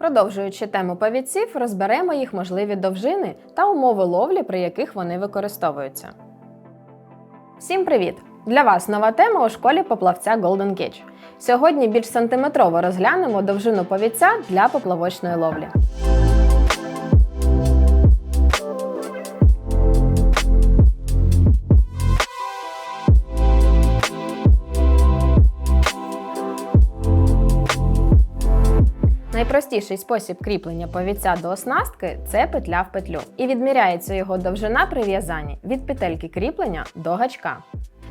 Продовжуючи тему павіців, розберемо їх можливі довжини та умови ловлі, при яких вони використовуються. Всім привіт! Для вас нова тема у школі поплавця Golden Cage. Сьогодні більш сантиметрово розглянемо довжину павіця для поплавочної ловлі. Найпростіший спосіб кріплення повідця до оснастки це петля в петлю. І відміряється його довжина при в'язанні від петельки кріплення до гачка.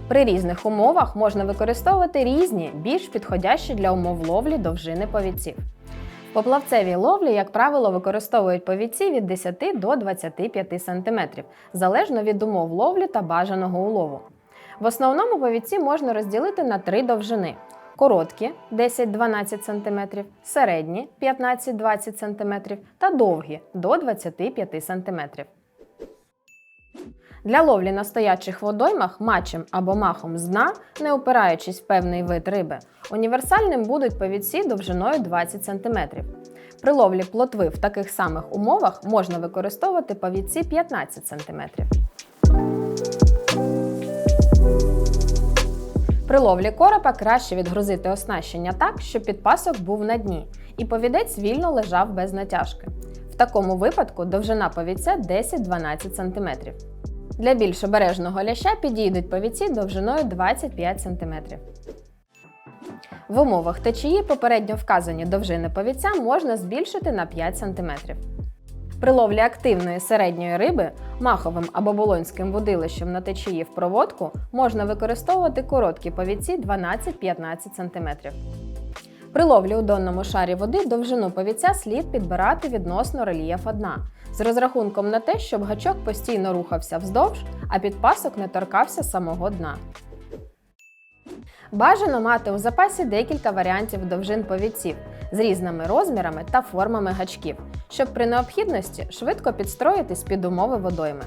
При різних умовах можна використовувати різні, більш підходящі для умов ловлі довжини повідців. В поплавцевій ловлі, як правило, використовують повідці від 10 до 25 см, залежно від умов ловлі та бажаного улову. В основному повідці можна розділити на три довжини: короткі 10-12 см, середні 15-20 см та довгі до 25 см. Для ловлі на стоячих водоймах матчем або махом з дна, не опираючись в певний вид риби, універсальним будуть повідці довжиною 20 см. При ловлі плотви в таких самих умовах можна використовувати повідці 15 см. При ловлі коропа краще відгрузити оснащення так, щоб підпасок був на дні, і повідець вільно лежав без натяжки. В такому випадку довжина повідця 10-12 см. Для більш обережного ляща підійдуть повідці довжиною 25 см. В умовах течії попередньо вказані довжини повідця можна збільшити на 5 см. При ловлі активної середньої риби маховим або болонським водилищем на течії в проводку можна використовувати короткі повідці 12-15 см. При ловлі у донному шарі води довжину повідця слід підбирати відносно рельєфа дна, з розрахунком на те, щоб гачок постійно рухався вздовж, а підпасок не торкався самого дна. Бажано мати у запасі декілька варіантів довжин повідців з різними розмірами та формами гачків, щоб при необхідності швидко підстроїтись під умови водойми.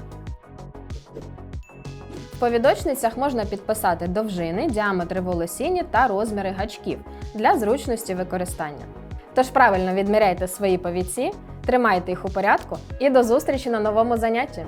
В повідочницях можна підписати довжини, діаметри волосіні та розміри гачків для зручності використання. Тож правильно відміряйте свої повідці, тримайте їх у порядку і до зустрічі на новому занятті!